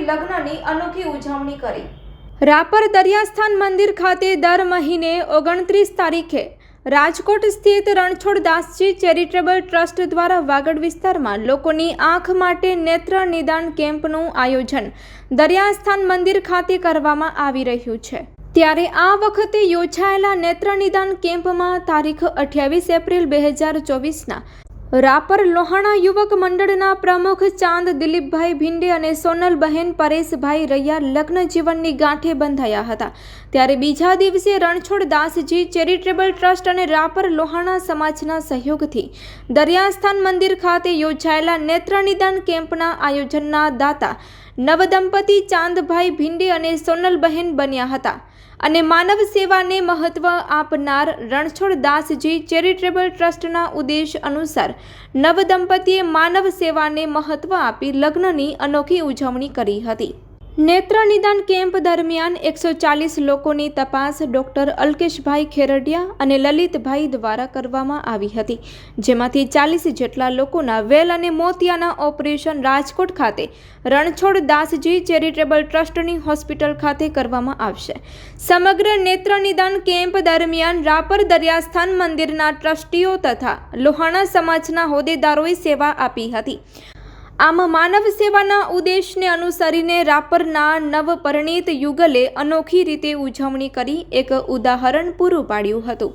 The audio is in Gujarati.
લગ્નની અનોખી ઉજવણી કરી. રાપર દરિયાસ્થાન મંદિર ખાતે દર મહિને ઓગણત્રીસ તારીખે રાજકોટ સ્થિત રણછોડ દાસજી ચેરિટેબલ ટ્રસ્ટ દ્વારા વાગડ વિસ્તારમાં લોકોની આંખ માટે નેત્ર નિદાન કેમ્પનું આયોજન દરિયાસ્થાન મંદિર ખાતે કરવામાં આવી રહ્યું છે. ત્યારે આ વખતે યોજાયેલા નેત્ર નિદાન કેમ્પમાં તારીખ અઠ્યાવીસ એપ્રિલ બે હજાર ચોવીસના રાપર લોહાણા યુવક મંડળના પ્રમુખ ચાંદ દિલીપભાઈ ભિંડે અને સોનલબહેન પરેશભાઈ રૈયા લગ્ન જીવનની ગાંઠે બંધાયા હતા. ત્યારે બીજા દિવસે રણછોડ દાસજી ચેરિટેબલ ટ્રસ્ટ અને રાપર લોહાણા સમાજના સહયોગથી દરિયાસ્થાન મંદિર ખાતે યોજાયેલા નેત્ર નિદાન કેમ્પના આયોજનના દાતા નવદંપતિ ચાંદભાઈ ભિંડે અને સોનલબહેન બન્યા હતા. અને માનવ સેવાને મહત્વ આપનાર રણછોડ દાસજી ચેરિટેબલ ટ્રસ્ટના ઉદ્દેશ અનુસાર નવદંપતીએ માનવ સેવાને મહત્વ આપી લગ્નની અનોખી ઉજવણી કરી હતી. નેત્ર નિદાન કેમ્પ દરમિયાન એકસો ચાલીસ લોકોની તપાસ ડોક્ટર અલ્કેશભાઈ ખેરડિયા અને લલિતભાઈ દ્વારા કરવામાં આવી હતી, જેમાંથી ચાલીસ જેટલા લોકોના વેલ અને મોતિયાના ઓપરેશન રાજકોટ ખાતે, રણછોડ દાસજી ચેરિટેબલ ટ્રસ્ટની હોસ્પિટલ ખાતે કરવામાં આવશે. સમગ્ર નેત્ર નિદાન કેમ્પ દરમિયાન રાપર દરિયાસ્થાન મંદિરના ટ્રસ્ટીઓ તથા લોહાણા સમાજના હોદ્દેદારોએ સેવા આપી હતી. આમ માનવ સેવાના ઉદ્દેશને અનુસરીને રાપરના નવપરિણીત યુગલે અનોખી રીતે ઉજવણી કરી, એક ઉદાહરણ પૂરું પાડ્યું હતું.